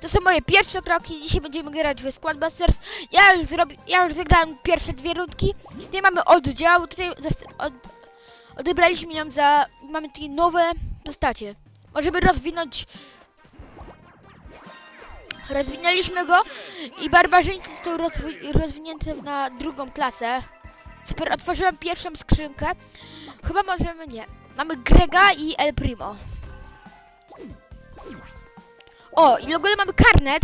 To są moje pierwsze kroki. Dzisiaj będziemy grać w Squad Busters. Ja już zrobi, ja już zagrałem pierwsze dwie rundki. Tutaj mamy oddział. Tutaj od, odebraliśmy ją za. Mamy tutaj nowe postacie. Możemy rozwinąć. Rozwinęliśmy go i barbarzyńcy są rozwi rozwinięte na drugą klasę. Super, otworzyłem pierwszą skrzynkę. Chyba możemy nie. Mamy Grega i El Primo. O, i w ogóle mamy karnet.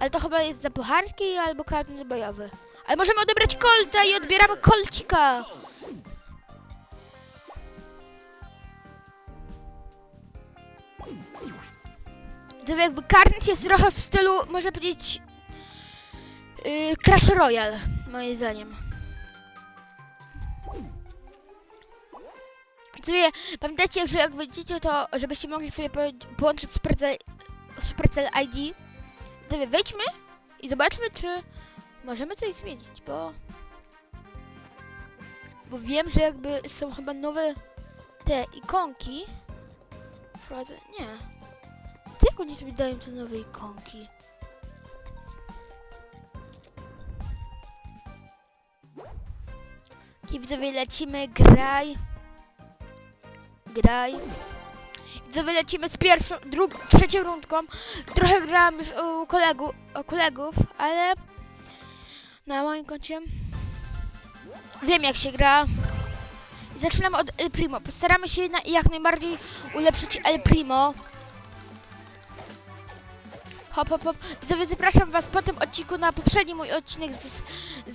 Ale to chyba jest za pucharki albo karnet bojowy. Ale możemy odebrać kolca i odbieramy kolcika. To jakby karnet jest trochę w stylu, można powiedzieć, yy, Crash Royale, moim zdaniem. Sobie, pamiętajcie, że jak wejdziecie, to żebyście mogli sobie po, połączyć Supercell, ID. Sobie wejdźmy i zobaczmy, czy możemy coś zmienić, bo... Bo wiem, że jakby są chyba nowe te ikonki. Wprowadzę... Nie. To jak oni sobie dają te nowe ikonki? Widzowie, lecimy, graj. Graj. Widzowie, lecimy z pierwszą, drugą, trzecią rundką. Trochę grałam już u, kolegu, u kolegów, ale na moim koncie wiem jak się gra. Zaczynamy od El Primo. Postaramy się na, jak najbardziej ulepszyć El Primo. Hop, hop, hop. Widzowie, zapraszam was po tym odcinku na poprzedni mój odcinek z,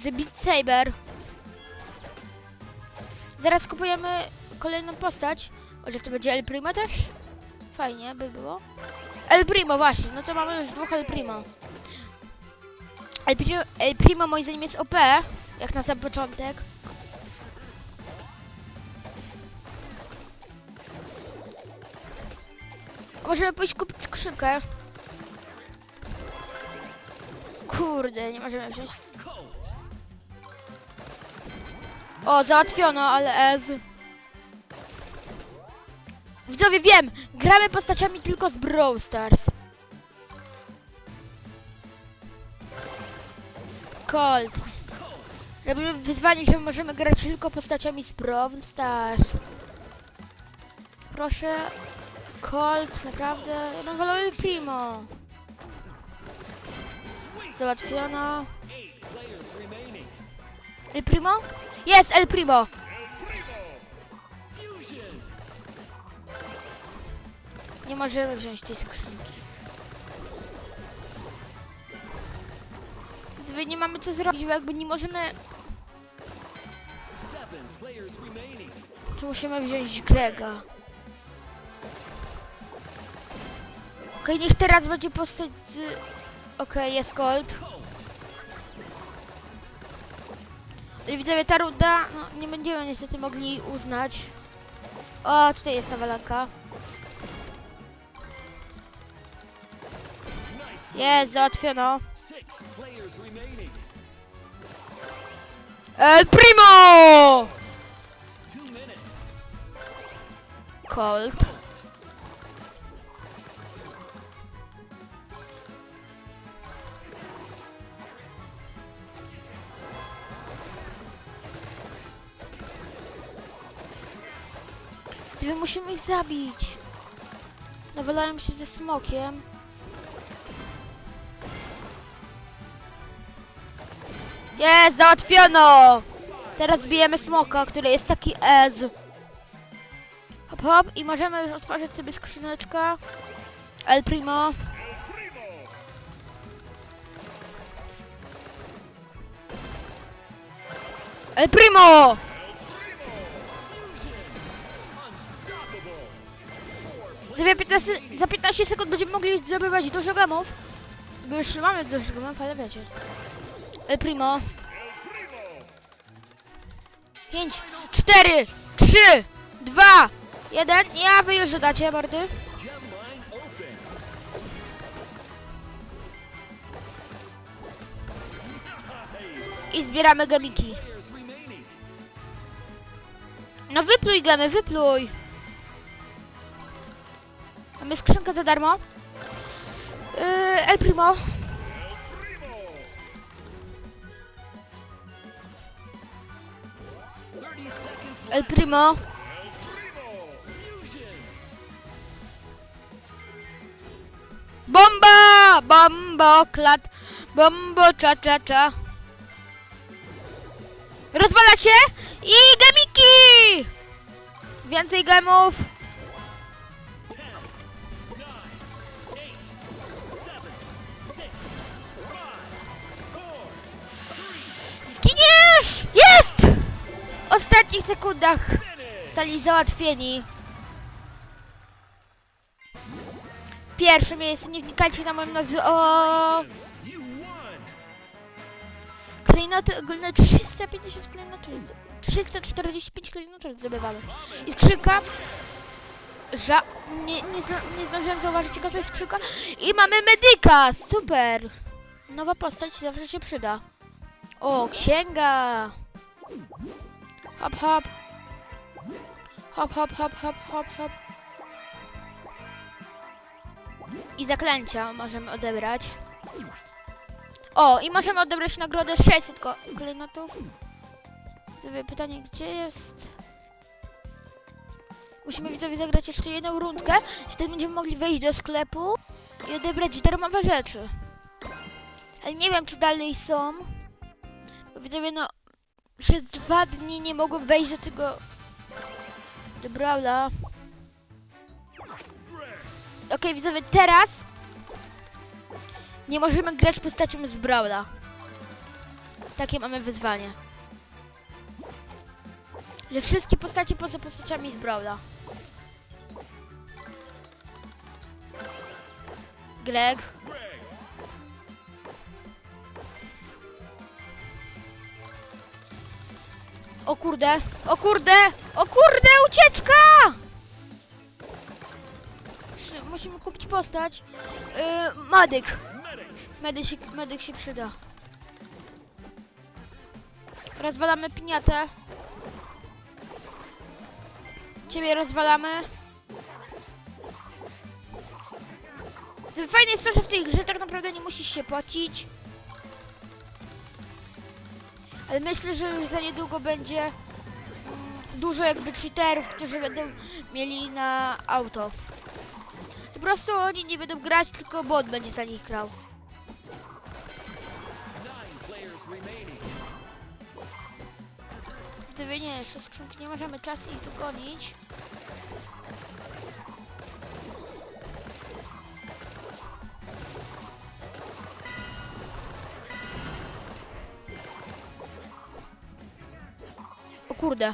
z Beat Saber. Zaraz kupujemy kolejną postać. Może to będzie El Primo też? Fajnie by było. El Primo właśnie, no to mamy już dwóch El Primo. El Primo, El Primo moim zdaniem jest OP, jak na sam początek. Możemy pójść kupić skrzynkę. Kurde, nie możemy wziąć. O, załatwiono, ale Ez. Widzowie, wiem! Gramy postaciami tylko z Brawl Stars. Colt. Robimy wyzwanie, że możemy grać tylko postaciami z Brawl Stars. Proszę. Colt, naprawdę. Wolał El Primo. Załatwiono. El Primo? Jest El Primo! Nie możemy wziąć tej skrzynki. Zwy nie mamy co zrobić, bo jakby nie możemy... Musimy wziąć Grega. Okej, niech teraz będzie postać z... Okej, jest Colt. I widzowie, ta runda, no, nie będziemy niestety mogli uznać. O, tutaj jest ta walanka. Jest, załatwiono. El Primo! Colt. Musimy ich zabić. Nawalają się ze smokiem. Jest, załatwiono! Teraz bijemy smoka, który jest taki ez. Hop, hop i możemy już otworzyć sobie skrzyneczkę. El Primo. El Primo! Za 15, za 15 sekund będziemy mogli zdobywać dużo gamów. Bo już mamy dużo gamów, ale wiecie. El Primo. 5, 4, 3, 2, 1. Ja wy już dodacie, mordy. I zbieramy gamiki. No wypluj gamy, wypluj. Mamy skrzynkę za darmo. Yy, El Primo. El Primo. Bomba! Bombo, klat. Bombo, cza, cza, cza. Rozwala się i gemiki! Więcej gemów. Sekundach zostali załatwieni. Pierwsze miejsce, nie wnikajcie na moją nazwę. O, klejnoty ogólne 350 klejnotów. 345 klejnotów zdobywamy. I skrzynka. Ża nie, nie, nie zdążyłem zauważyć, jaka to jest skrzynka. I mamy medyka! Super! Nowa postać zawsze się przyda. O, księga! Hop, hop. Hop, hop, hop, hop, hop, hop. I zaklęcia możemy odebrać. O, i możemy odebrać nagrodę 600 ko- klejnotów. Sobie pytanie, gdzie jest... Musimy widzowie zagrać jeszcze jedną rundkę. Wtedy będziemy mogli wejść do sklepu i odebrać darmowe rzeczy. Ale nie wiem, czy dalej są. Bo widzowie, no... Przez dwa dni nie mogłem wejść do tego... Do Brawla. Okej, widzowie, teraz... Nie możemy grać postacią z Brawla. Takie mamy wyzwanie. Że wszystkie postacie poza postaciami z Brawla. Greg. O kurde, o kurde, o kurde, ucieczka! Musimy kupić postać. Yy, Madyk. Medyk się, medyk się przyda. Rozwalamy piniatę. Ciebie rozwalamy. Fajne jest to, że w tej grze tak naprawdę nie musisz się płacić. Ale myślę, że już za niedługo będzie mm, dużo jakby cheaterów, którzy będą mieli na auto. Po prostu oni nie będą grać, tylko bot będzie za nich grał. Gdyby nie, jeszcze skrzynki nie możemy czasu ich dogonić. Kurde.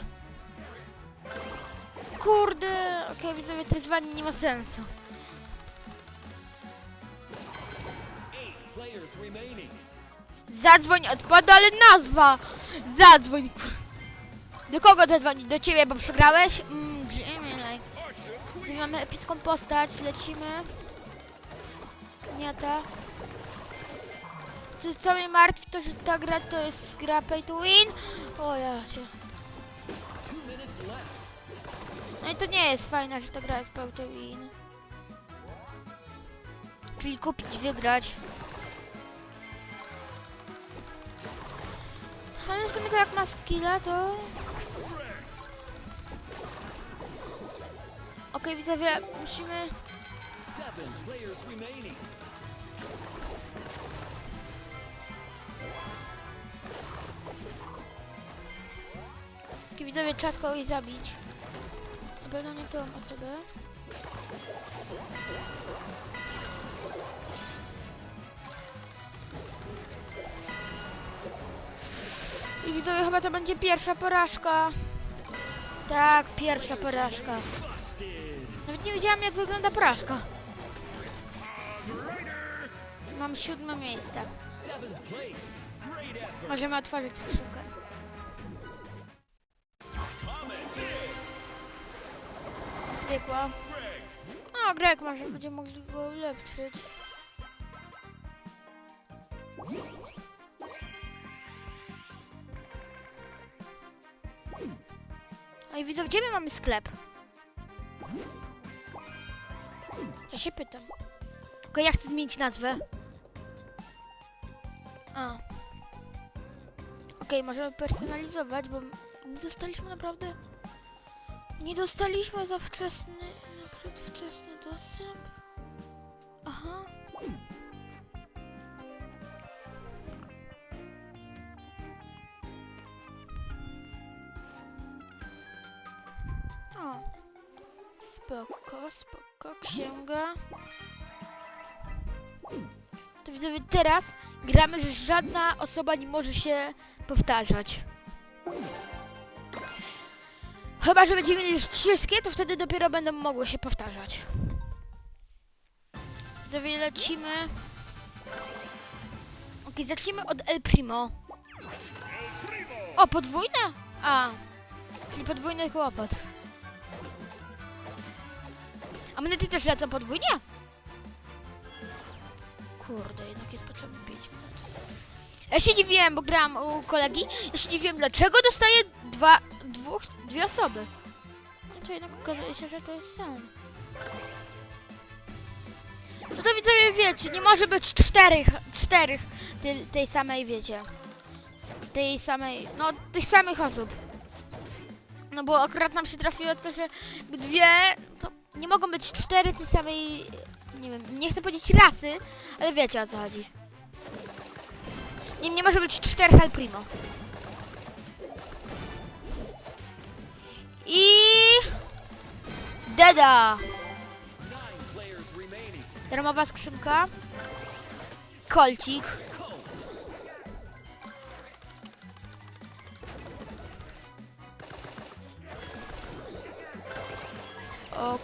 Kurde, okej, widzowie, to wyzwanie nie ma sensu. Zadzwoń, odpada, ale nazwa! Zadzwoń. Do kogo zadzwonić? Do ciebie, bo przegrałeś? Mm, Jimmy, like. Mamy epicką postać, lecimy. Nie ta. Co, co mnie martwi, to że ta gra to jest gra pay to win. O ja się. No i to nie jest fajne, że ta gra jest pay to win. Czyli kupić, wygrać. Ale w sumie to jak ma skilla, to... Okej, widzowie, musimy... Okej, widzowie, czas kogoś zabić. Pewno nie tą osobę. I widzowie, chyba to będzie pierwsza porażka. Tak, pierwsza porażka. Nawet nie wiedziałam, jak wygląda porażka. Mam siódme miejsce. Możemy otworzyć skrzynkę. Biegła. No, Greg może będzie mogli go ulepszyć. A i widzę, gdzie my mamy sklep? Ja się pytam. Tylko ja chcę zmienić nazwę. A. Okej, możemy personalizować, bo dostaliśmy naprawdę... Nie dostaliśmy za wczesny... Na przedwczesny dostęp. Aha. O. Spoko, spoko, księga. To widzowie, teraz gramy, że żadna osoba nie może się powtarzać. Chyba, że będziemy mieli już wszystkie, to wtedy dopiero będą mogły się powtarzać. Widzowie, lecimy. Ok, zacznijmy od El Primo. O, podwójne? A, czyli podwójny kłopot. A monety też lecą podwójnie? Kurde, jednak jest potrzebne 5 minut. Ja się dziwiłem, bo grałam u kolegi. Ja się dziwiłem, dlaczego dostaję dwa, dwie osoby. To jednak okazuje się, że to jest sen. No to widzowie wiecie, nie może być czterech, czterech tej, tej samej, wiecie. Tej samej, no tych samych osób. No bo akurat nam się trafiło to, że dwie, to nie mogą być cztery tej samej, nie wiem, nie chcę powiedzieć rasy, ale wiecie o co chodzi. Nie, nie może być czterech El Primo. Deda! Darmowa skrzynka. Kolcik. O.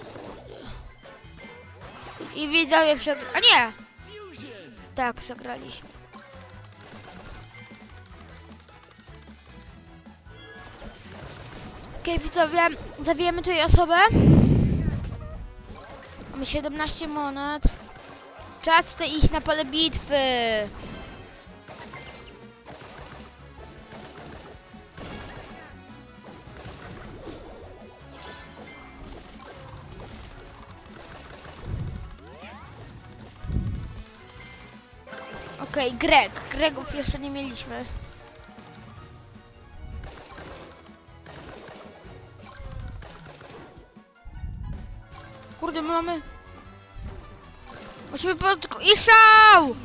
I widzowie przegr... A nie! Tak, przegraliśmy. Okej, widzowie, zabijemy tutaj osobę. Mamy 17 monet. Czas tutaj iść na pole bitwy. Okej, Greg. Gregów jeszcze nie mieliśmy. Musimy pod... I szał!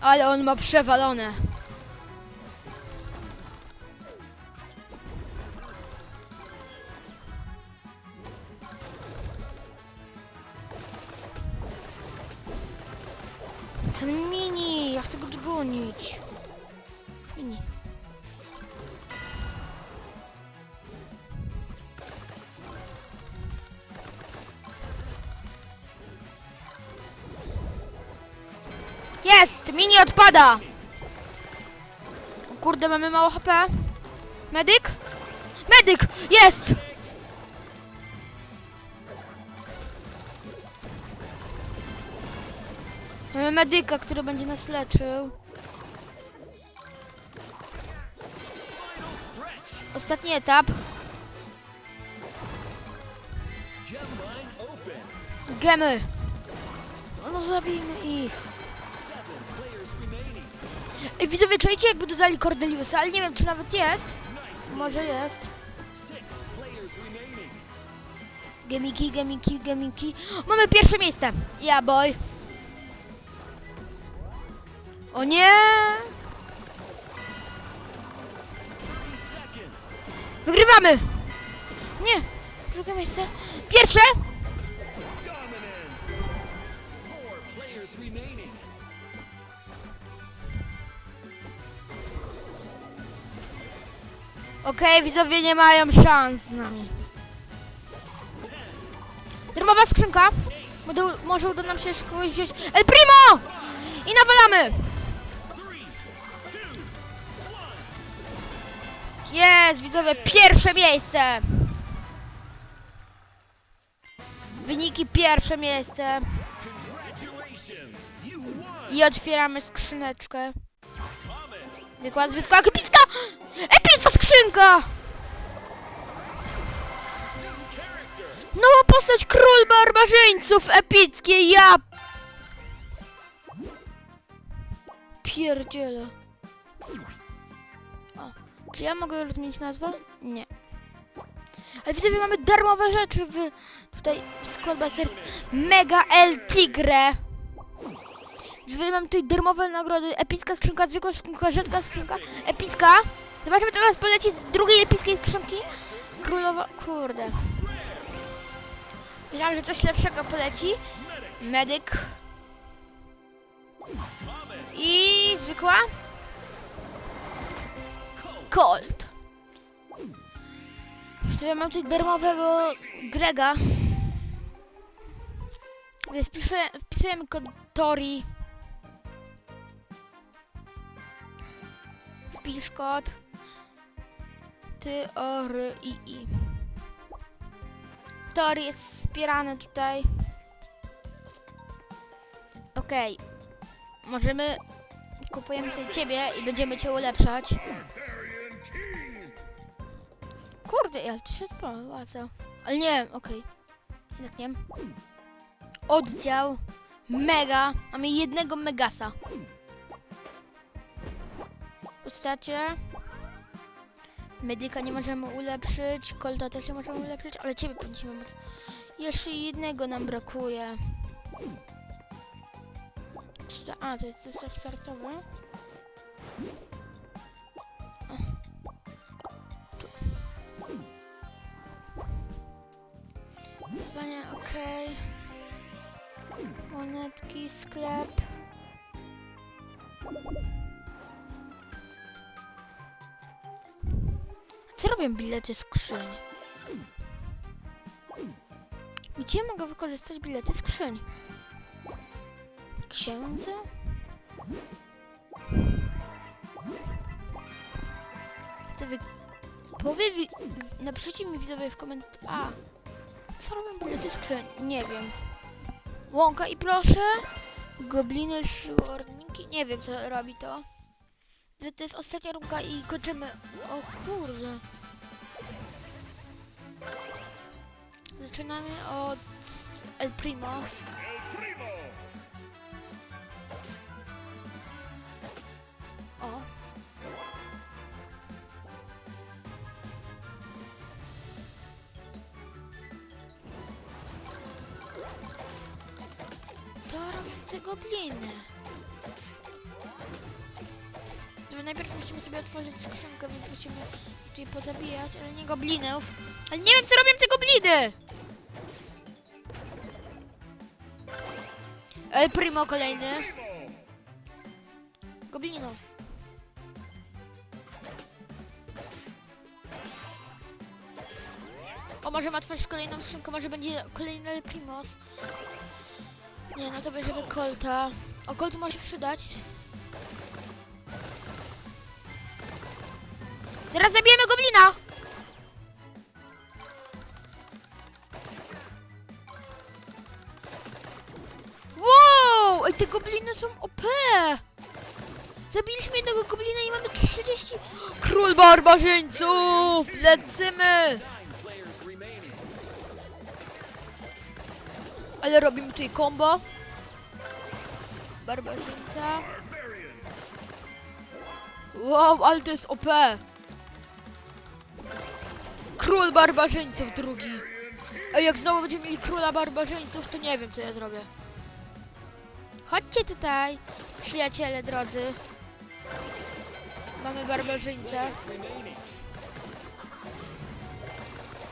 Ale on ma przewalone. Ten mini, ja chcę go dogonić. Mini odpada! O kurde, mamy mało HP. Medyk? Medyk! Jest! Mamy medyka, który będzie nas leczył. Ostatni etap. Gemy. No zabijmy ich. Ej, widzowie, czujecie jakby dodali Cordeliusa, ale nie wiem czy nawet jest. Może jest. Gemiki, gemiki, gemiki. Mamy pierwsze miejsce. Ja boy. O nie! 30 seconds. Wygrywamy! Nie! Drugie miejsce. Pierwsze! Okej, widzowie nie mają szans z nami. Darmowa skrzynka. Może, może uda nam się kogoś. El Primo! I nawalamy! Jest, widzowie, pierwsze miejsce! Wyniki pierwsze miejsce. I otwieramy skrzyneczkę. Comet. Zwykła, zwykła, Epicka skrzynka! Nowa postać król barbarzyńców epickie, ja... Pierdziele. O, czy ja mogę już zmienić nazwę? Nie. Ale widzę, że mamy darmowe rzeczy w... Tutaj w skład baser Mega El Tigre. Mam tutaj darmowe nagrody. Epicka skrzynka, zwykła skrzynka, rzadka skrzynka. Epicka. Zobaczmy, co teraz poleci z drugiej epickiej skrzynki. Królowa... Kurde. Myślałam, że coś lepszego poleci. Medyk. I zwykła. Colt. Sobie mam tutaj darmowego Grega. Więc wpisuję, wpisujemy kod Tori. R, i, i. Tori jest wspierany tutaj. Okej. Możemy... Kupujemy tutaj ciebie i będziemy cię ulepszać. Kurde, ja to się odprowadzę. Ale nie, okej. Jednak nie. Oddział. Mega. Mamy jednego Megasa. Postacie. Medyka nie możemy ulepszyć. Kolta też nie możemy ulepszyć, ale ciebie powinniśmy. Jeszcze jednego nam brakuje. To- A, to jest zestaw startowy. O. Tu. Chyba nie, okej. Monetki, sklep. Bilety skrzyń? Gdzie mogę wykorzystać bilety skrzyń? Księdze? To wy... Powie wi... Napiszcie mi widzowie w komentarzu... A! Co robią bilety skrzyń? Nie wiem. Łąka i proszę. Gobliny, szyorniki. Nie wiem co robi to. To jest ostatnia rundka i kończymy. O kurde. Zaczynamy od El Primo. O. Co robią te gobliny? To najpierw musimy sobie otworzyć skrzynkę, więc musimy tutaj pozabijać, ale nie goblinów. Ale nie wiem co robią te gobliny! El Primo kolejny. Goblino. O, możemy otworzyć kolejną skrzynkę, może będzie kolejny El Primos. Nie, no to bierzemy Colta. O, Colt może się przydać. Teraz zabijemy Goblina! Barbarzyńców! Lecimy! Ale robimy tutaj combo. Barbarzyńca. Wow, ale to jest OP! Król barbarzyńców drugi. A jak znowu będziemy mieli króla barbarzyńców, to nie wiem co ja zrobię. Chodźcie tutaj, przyjaciele drodzy. Mamy barbarzyńcę. Remaining.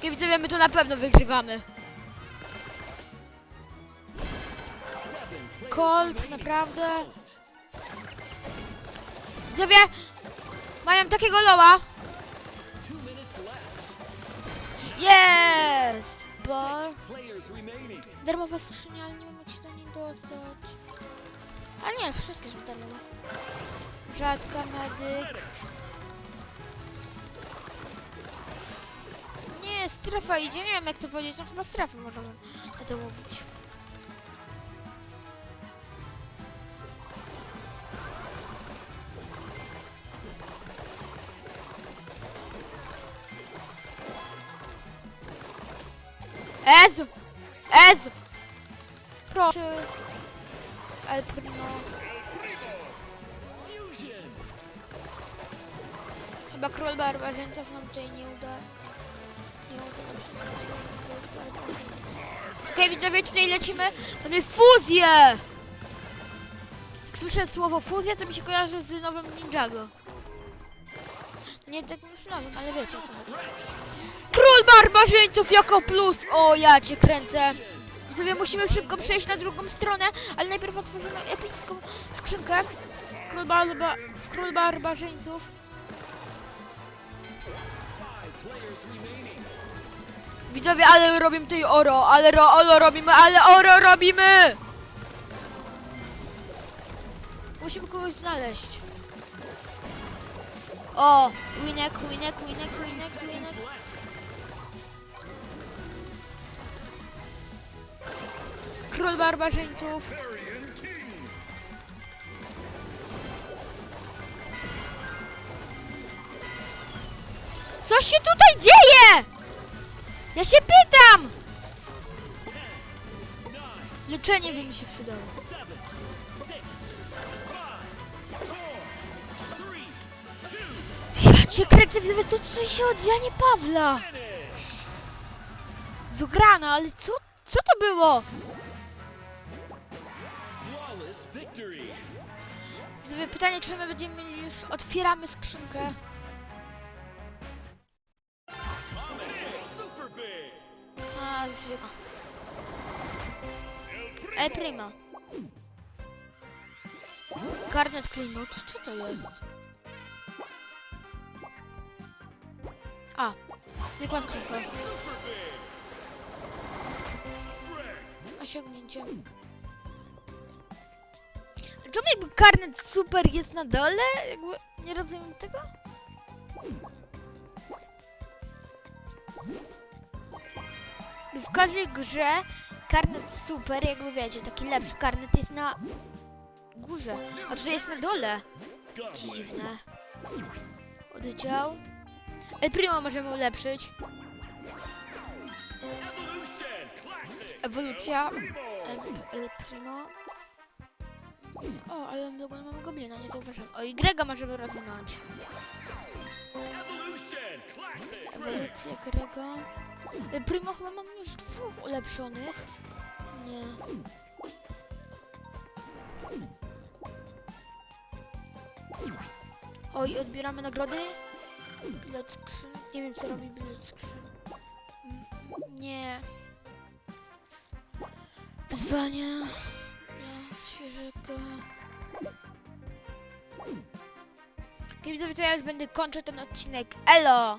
Jak widzę, my tu na pewno wygrywamy. Colt, naprawdę. Widzowie, mają takiego loła. Jest! Remaining. darmowa skrzynia, ale nie wiem jak się do niej dostać. A nie, wszystkie są darmowe. Rzadka medyk. Nie, strefa idzie, nie wiem jak to powiedzieć, no chyba strefa można na to mówić. Tutaj nie uda. Nie uda nam się. Okej, widzowie, tutaj lecimy. Mamy fuzję! Jak słyszę słowo fuzja, to mi się kojarzy z nowym Ninjago. Nie tak już nowym, ale wiecie co. Król barbarzyńców jako plus! O, ja cię kręcę. Widzowie, musimy szybko przejść na drugą stronę, ale najpierw otworzymy epicką skrzynkę. Król, barba, król barbarzyńców. Widzowie, ale robimy tutaj oro, ale ro, oro robimy, ale oro robimy! Musimy kogoś znaleźć. O, winek, winek, winek, winek, winek. Król barbarzyńców. Co się tutaj dzieje? Ja się pytam! Leczenie by mi się przydało. Ja cię kręcę, widzowie, co tutaj się oddzieje, nie Pawla? Wygrana, ale co, co to było? Widzowie, pytanie, czy my będziemy mieli już, otwieramy skrzynkę. A, już wiem. El Prima. Karnet Klinut, co to jest? A, zwykła skrzynka. Osiągnięcie. Czemu jakby karnet super jest na dole? Jakby nie rozumiem tego? W każdej grze karnet super, jakby wiecie, taki lepszy karnet jest na górze, a tutaj jest na dole. Dziwne. Oddział. El Primo możemy ulepszyć. Ewolucja. El, El Primo. O, ale my go- mamy goblina, nie zauważyłem. O, Grega możemy rozwinąć. Ewolucja Grega. El Primo chyba mam już dwóch ulepszonych. Nie. Oj, odbieramy nagrody. Bilet skrzyn. Nie wiem co robi bilet skrzyn. Mm, Nie. Wyzwanie. Ja, świeżego. Widzowie, to ja już będę kończył ten odcinek. Elo!